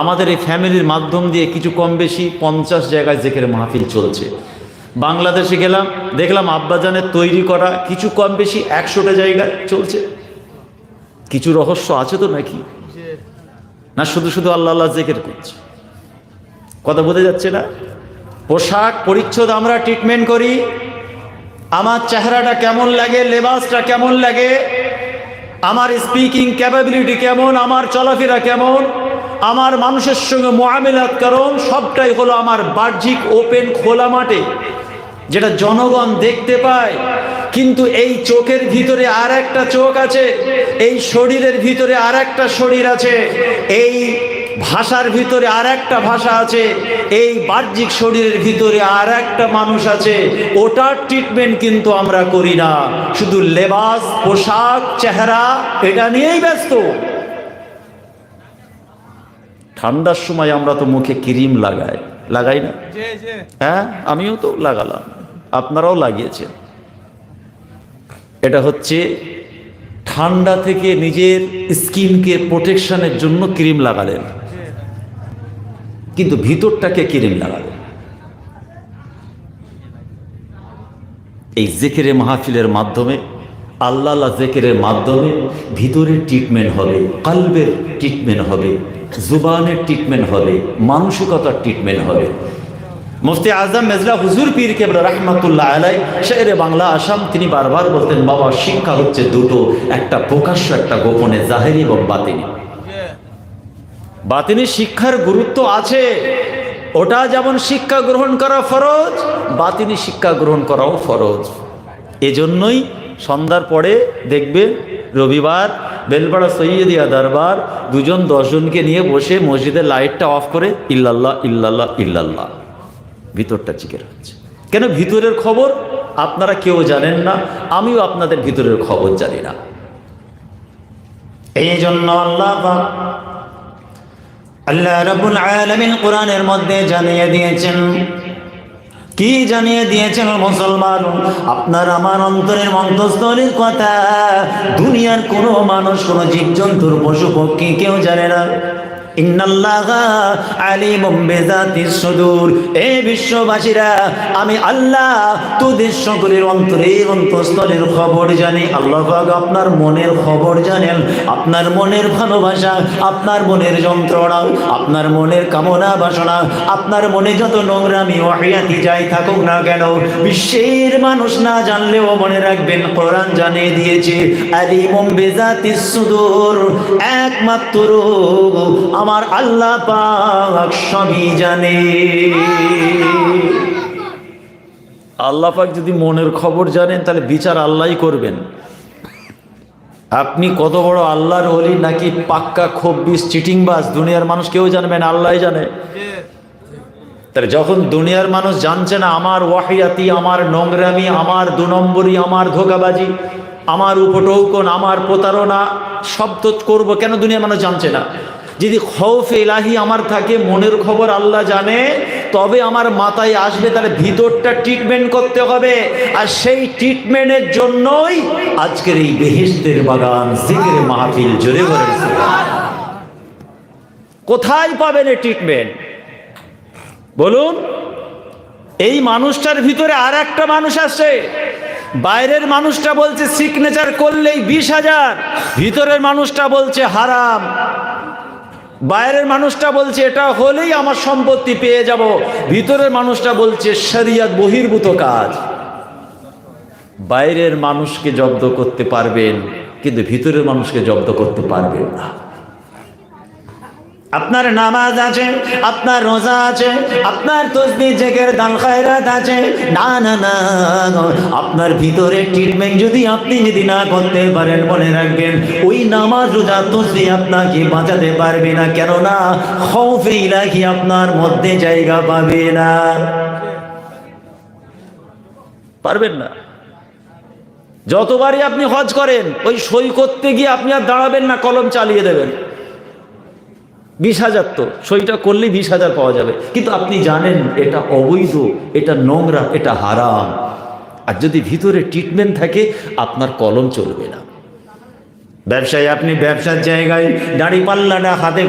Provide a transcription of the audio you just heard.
আমাদের এই ফ্যামিলির মাধ্যম দিয়ে কিছু কম বেশি পঞ্চাশ জায়গায় জেকের মাহফিল চলছে। বাংলাদেশে গেলাম, দেখলাম আব্বাজানের তৈরি করা কিছু কম বেশি একশোটা জায়গায় চলছে। কিছু রহস্য আছে তো নাকি? না, শুধু শুধু আল্লাহ আল্লাহ জেকের করছে। কথা বোঝা যাচ্ছে না? পোশাক পরিচ্ছদ আমরা ট্রিটমেন্ট করি। আমার চেহারাটা কেমন লাগে, লেবাসটা কেমন লাগে? আমার স্পিকিং ক্যাপাবিলিটি কেমন? আমার চলাফেরা কেমন? আমার মানুষের সঙ্গে মোয়ামেলাত কারণ সবটাই হলো আমার বাহ্যিক ওপেন খোলা মাঠে, যেটা জনগণ দেখতে পায়। কিন্তু এই চোখের ভিতরে আর একটা চোখ আছে, এই শরীরের ভিতরে আর একটা শরীর আছে, এই ভাষার ভিতরে আর একটা ভাষা আছে, এই বাহ্যিক শরীরের ভিতরে আর একটা মানুষ আছে, ওটার ট্রিটমেন্ট কিন্তু আমরা করি না। শুধু লেবাস, পোশাক, চেহারা, এটা নিয়েই ব্যস্ত। ঠান্ডার সময় আমরা তো মুখে ক্রিম লাগাই। লাগাই না? হ্যাঁ? আমিও তো লাগালাম। আপনারাও লাগিয়েছেন। এটা হচ্ছে ঠান্ডা থেকে নিজের স্কিনকে প্রোটেকশনের জন্য ক্রিম লাগালেন। কিন্তু ভিতরটাকে ক্রিম লাগালেন। এই জেকেরে মাহফিলের মাধ্যমে আল্লাহ জেকেরের মাধ্যমে ভিতরের ট্রিটমেন্ট হবে কালবের ট্রিটমেন্ট হবে। জুবানের ট্রিটমেন্ট হবে মানসিকতার ট্রিটমেন্ট হবে মুফতি আজম মেজলা হুজুর পীর কেবলা রহমতুল্লাহ আলাই শেরে বাংলা আসাম, তিনি বারবার বলতেন, বাবা শিক্ষা হচ্ছে দুটো, একটা প্রকাশ্য, একটা গোপনে, জাহেরি এবং বাতিনি। বাতিনি শিক্ষার গুরুত্ব আছে। ওটা যেমন শিক্ষা গ্রহণ করা ফরজ, বাতিনি শিক্ষা গ্রহণ করাও ফরজ। এজন্যই সন্ধ্যার পরে দেখবেন, রবিবার বেলপাড়া সৈয়দিয়া দরবার দুজন দশজনকে নিয়ে বসে মসজিদের লাইটটা অফ করে ইল্লাল্লাহ ইল্লাল্লাহ ইল্লাল্লাহ। ভিতরটা চিকের হচ্ছে। কেন ভিতরের খবর? আপনারা কেউ জানেন না, আমিও আপনাদের ভিতরের খবর জানি না। এই জন্য আল্লাহ আল্লাহ রাব্বুল আলামিন কোরআনের মধ্যে জানিয়ে দিয়েছেন কি জানিয়ে দিয়েছেন মুসলমান? আপনার আমার অন্তরের মন্তস্থলের কথা। দুনিয়ার কোনো মানুষ, কোনো জীবজন্তুর পশু পক্ষী কেউ জানে না। বিশ্ববাসীরা, আমি আল্লাহ তোদের সকলের অন্তরের অন্তঃস্থলের খবর জানি। আল্লাহ আপনার মনের খবর জানেন। আপনার মনের ভালোবাসা, আপনার মনের যন্ত্রণা, আপনার মনের কামনা বাসনা, আপনার মনে যত নোংরামি ওয়াহিয়াতি যাই থাকুক না কেন, বিশ্বের মানুষ না জানলেও মনে রাখবেন কোরআন জানিয়ে দিয়েছে, আলিমুম বিজাতিস সুদূর, একমাত্র আমার আল্লাহ পাক সবই জানে। আল্লাহ পাক যদি মনের খবর জানেন, তাহলে বিচার আল্লাহই করবেন। আপনি কত বড় আল্লাহর হলি নাকি পাক্কা খব্বিস চিটিংবাজ, দুনিয়ার মানুষ কেউ জানবেন আল্লাহ জানে। তাহলে যখন দুনিয়ার মানুষ জানছে না, আমার ওয়াহিয়াতি, আমার নোংরামি, আমার দু নম্বরই আমার ধোকাবাজি, আমার উপটৌকন, আমার প্রতারণা তো করব, কেন দুনিয়ার মানুষ জানছে না? যদি খৌফ এলাহি আমার থাকে, মনের খবর আল্লাহ জানে, তবে আমার মাথায় আসবে, তাহলে ভিতরটা ট্রিটমেন্ট করতে হবে। আর সেই ট্রিটমেন্টের জন্যই আজকের এই বেহেস্তের বাগান মাহফিল, জোরে করে কোথায় পাবেন এই ট্রিটমেন্ট বলুন, এই মানুষটার ভিতরে আর একটা মানুষ আছে। বাইরের মানুষটা বলছে সিগনেচার করলেই বিশ হাজার, ভিতরের মানুষটা বলছে হারাম। বাইরের মানুষটা বলছে এটা হলেই আমার সম্পত্তি পেয়ে যাব। ভিতরের মানুষটা বলছে শরিয়াত বহির্ভূত কাজ। বাইরের মানুষকে জব্দ করতে পারবেন, কিন্তু ভিতরের মানুষকে জব্দ করতে পারবেন না। আপনার নামাজ আছে, আপনার রোজা আছে, আপনার তসবি জেগের দান খায়রাত আছে। না না না আপনার ভিতরে ট্রিটমেন্ট যদি আপনি যদি না করতে পারেন, মনে রাখবেন, ওই নামাজ, রোজা, তসবি আপনাকে বাঁচাতে পারবে না। কেননা, খৌফে ইলাহি আপনার মধ্যে জায়গা পাবে না। পারবেন না। যতবারই আপনি হজ করেন, ওই সই করতে গিয়ে আপনি আর দাঁড়াবেন না, কলম চালিয়ে দেবেন। বিশ হাজার তো, সইটা করলেই বিশ হাজার পাওয়া যাবে। কিন্তু আপনি জানেন, এটা অবৈধ, এটা নোংরা, এটা হারাম। আর যদি ভিতরে ট্রিটমেন্ট থাকে, আপনার কলম চলবে না। ব্যবসায়, আপনি ব্যবসার জায়গায় দাড়ি পাল্লাটা হাতে